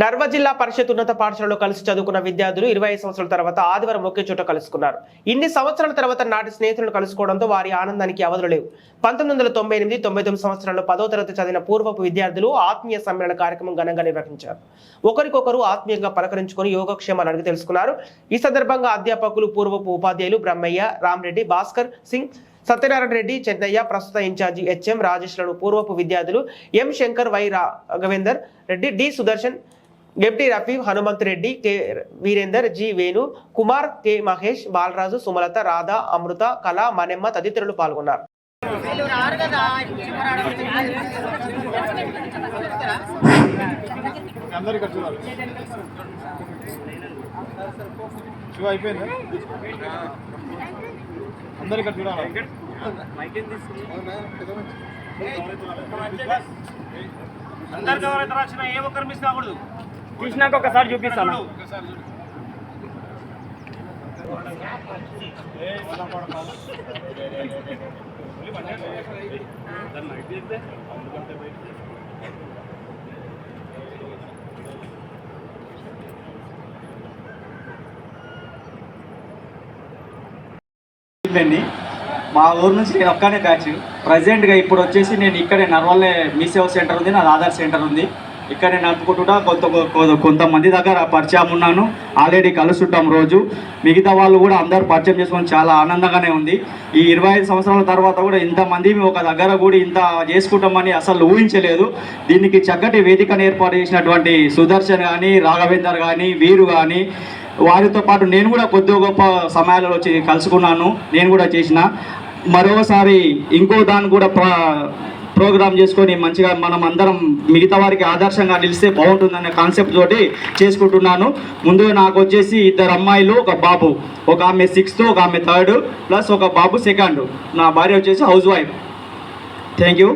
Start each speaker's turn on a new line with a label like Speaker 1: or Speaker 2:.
Speaker 1: నర్వ జిల్లా పరిషత్ ఉన్నత పాఠశాలలో కలిసి చదువుకున్న విద్యార్థులు ఇరవై ఐదు సంవత్సరాల తర్వాత ఆదివారం ఒకే చోట కలుసుకున్నారు. ఇన్ని సంవత్సరాల తర్వాత నాటి స్నేహితులను కలుసుకోవడంతో వారి ఆనందానికి అవధులు లేవు. పంతొమ్మిది వందల తొంభై ఎనిమిది తొంభై తొమ్మిది సంవత్సరాల్లో పదో తరగతి చదివిన పూర్వపు విద్యార్థులు ఆత్మీయ సమ్మేళన కార్యక్రమం ఘనంగా నిర్వహించారు. ఒకరికొకరు ఆత్మీయంగా పలకరించుకుని యోగక్షేమాలు అడిగి తెలుసుకున్నారు. ఈ సందర్భంగా అధ్యాపకులు పూర్వపు ఉపాధ్యాయులు బ్రహ్మయ్య రామ్రెడ్డి భాస్కర్ సింగ్ సత్యనారాయణ రెడ్డి చెన్నయ్య ప్రస్తుత ఇన్ఛార్జి హెచ్ఎం రాజేష్లను పూర్వపు విద్యార్థులు M Shankar Y Raghavender Reddy D Sudarshan MT Rafeef Hanumanth Reddy K Veerender G Venu Kumar K Mahesh Balaraju Sumalatha Radha Amrutha Kala Manemma తదితరులు పాల్గొన్నారు.
Speaker 2: అందరు
Speaker 3: ఎవరైతే రాసినా ఏ ఒక్కరు మిస్ కాకూడదు.
Speaker 4: తీసినాక ఒకసారి చూపిస్తాను
Speaker 5: మా ఊరు నుంచి నేను ఒక్కనే బ్యాచ్. ప్రజెంట్గా ఇప్పుడు వచ్చేసి నేను ఇక్కడే నర్వల్లే మీ సేవ సెంటర్ ఉంది నాది ఆధార్ సెంటర్ ఉంది. ఇక్కడే నడుపుకుంటున్నా. కొంత కొ- కొంతమంది దగ్గర పరిచయం ఉన్నాను. ఆల్రెడీ కలుస్తుంటాం రోజు. మిగతా వాళ్ళు కూడా అందరు పరిచయం చేసుకొని చాలా ఆనందంగానే ఉంది. ఈ ఇరవై ఐదు సంవత్సరాల తర్వాత కూడా ఇంతమంది ఒక దగ్గర కూడా ఇంత చేసుకుంటామని అసలు ఊహించలేదు. దీనికి చక్కటి వేదికను ఏర్పాటు చేసినటువంటి సుదర్శన్ కానీ రాఘవేందర్ కానీ వీరు కానీ వారితో పాటు నేను కూడా కొద్ది గొప్ప సమయాలలో వచ్చి కలుసుకున్నాను. నేను కూడా చేసిన. మరోసారి ఇంకో దాన్ని కూడా ప్రోగ్రామ్ చేసుకొని మంచిగా మనం అందరం మిగతా వారికి ఆదర్శంగా నిలిస్తే బాగుంటుందనే కాన్సెప్ట్ తోటి చేసుకుంటున్నాను. ముందుగా నాకు వచ్చేసి ఇద్దరు అమ్మాయిలు ఒక బాబు. ఒక ఆమె సిక్స్త్ ఒక ఆమె థర్డ్ ప్లస్ ఒక బాబు సెకండ్ నా భార్య వచ్చేసి హౌస్ వైఫ్ థ్యాంక్ యూ